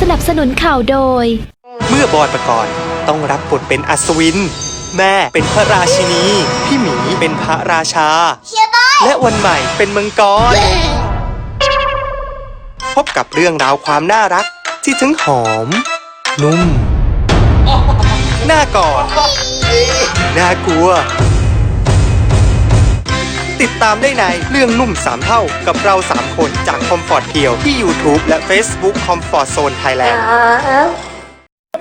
สนับสนุนข่าวโดย เมื่อบอยประกรณ์ต้องรับบทเป็นอัศวิน แม่เป็นพระราชินี พี่หมีเป็นพระราชา และวันใหม่เป็นมังกร พบกับเรื่องราวความน่ารักที่ทั้งหอม นุ่ม น่ากอดน่ากลัว ติดตามได้ในเรื่องนุ่มสามเท่ากับเราสามคนจากคอมฟอร์ตเพียวที่ YouTube และ Facebook Comfort Zone Thailand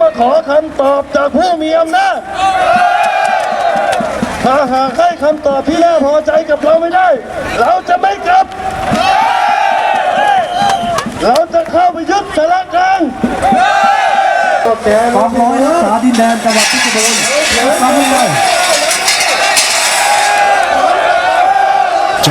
มาขอคำตอบจากผู้มีอำนาจถ้าหากให้คำตอบที่น่าพอใจกับเราไม่ได้ เราจะไม่กลับ เราจะเข้าไปยึดสารกลางก็แก จังห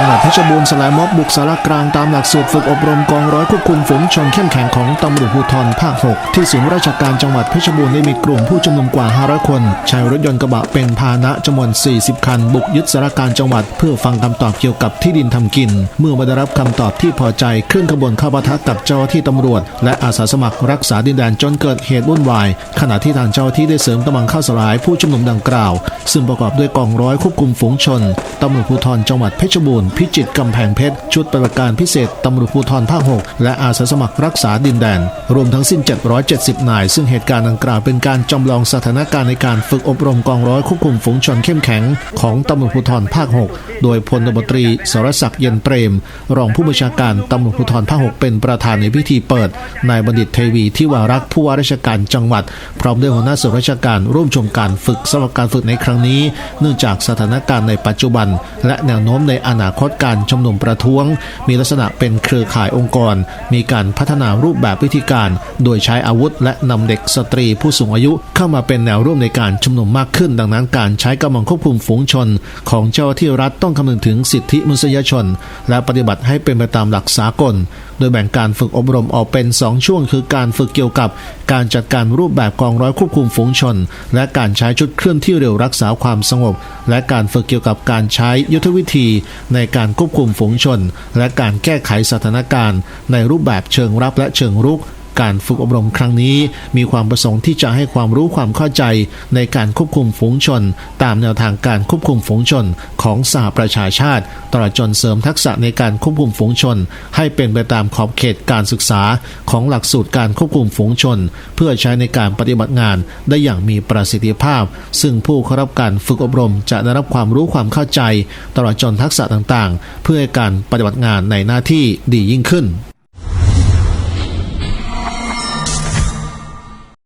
จังหวัดเพชรบูรณ์สลายม็อบบุกสารกลางตามหลักสูตรฝึกอบรมกองร้อยควบคุมฝูงชนเข้มแข็งของตำรวจภูธรภาค 6 ที่ศูนย์ราชการจังหวัดเพชรบูรณ์ได้มีกลุ่มผู้ชุมนุมกว่า500คนใช้รถยนต์กระบะเป็นพาหนะจำนวน 40 คัน บุกยึดสารกลารจังหวัด เพื่อฟังคำตอบเกี่ยวกับที่ดินทำกิน เมื่อมาได้รับคำตอบที่พอใจขึ้นขบวนเข้าปะทะกับเจ้าที่ตำรวจ และอาสาสมัครรักษาดินแดนจนเกิดเหตุวุ่นวาย ขณะที่ทางเจ้าหน้าที่ได้เสริมกำลังเข้าสลายผู้ชุมนุมดังกล่าว ซึ่งประกอบด้วยกองร้อยควบคุมฝูงชนตำรวจภูธรจังหวัดเพชรบูรณ์พิจิตรกำแพงเพชร ชุดปฏิบัติการพิเศษตำรวจภูธรภาค 6 และอาสาสมัครรักษาดินแดน รวมทั้งสิ้น 770 นาย ซึ่งเหตุการณ์ดังกล่าวเป็นการจำลองสถานการณ์ในการฝึกอบรมกองร้อยควบคุมฝูงชนเข้มแข็ง ของตำรวจภูธรภาค 6 โดยพลตบตรีสรศักดิ์เย็นเปรม รองผู้บัญชาการตำรวจภูธรภาค 6 เป็นประธานในพิธีเปิด นายบัณฑิตเทวีที่วารักษ์ผู้ว่าราชการจังหวัด พร้อมด้วยหัวหน้าส่วนราชการร่วมชมการฝึกสำหรับการฝึกในครั้งนี้ เนื่องจากสถานการณ์ในปัจจุบัน และแนวโน้มในอนาคตการชุมนุมประท้วง มีลักษณะเป็นเครือข่ายองค์กร มีการพัฒนารูปแบบวิธีการ โดยใช้อาวุธ และนำเด็กสตรีผู้สูงอายุเข้ามาเป็นแนวร่วมในการชุมนุมมากขึ้น ดังนั้นการใช้กำลังควบคุมฝูงชน ของเจ้าหน้าที่รัฐต้องคำนึงถึงสิทธิมนุษยชน และปฏิบัติให้เป็นไปตามหลักสากล โดยแบ่งการฝึกอบรมออกเป็น 2 ช่วง คือการฝึกเกี่ยวกับ การจัดการรูปแบบกองร้อยควบคุมฝูงชน และการใช้ชุดเคลื่อนที่เร็วรักษาความสงบ และการฝึกเกี่ยวกับการใช้ยุทธวิธีในการควบคุมฝูงชน และการแก้ไขสถานการณ์ ในรูปแบบเชิงรับและเชิงรุก การฝึกอบรมครั้งนี้ มีความประสงค์ที่จะให้ความรู้ความเข้าใจในการควบคุมฝูงชน ตามแนวทางการควบคุมฝูงชนของสหประชาชาติตลอดจนเสริมทักษะในการควบคุมฝูงชน ให้เป็นไปตามขอบเขตการศึกษาของหลักสูตรการควบคุมฝูงชน เพื่อใช้ในการปฏิบัติงานได้อย่างมีประสิทธิภาพ ซึ่งผู้เข้ารับการฝึกอบรมจะได้รับความรู้ความเข้าใจ ตลอดจนทักษะต่างๆ เพื่อการปฏิบัติงานในหน้าที่ดียิ่งขึ้น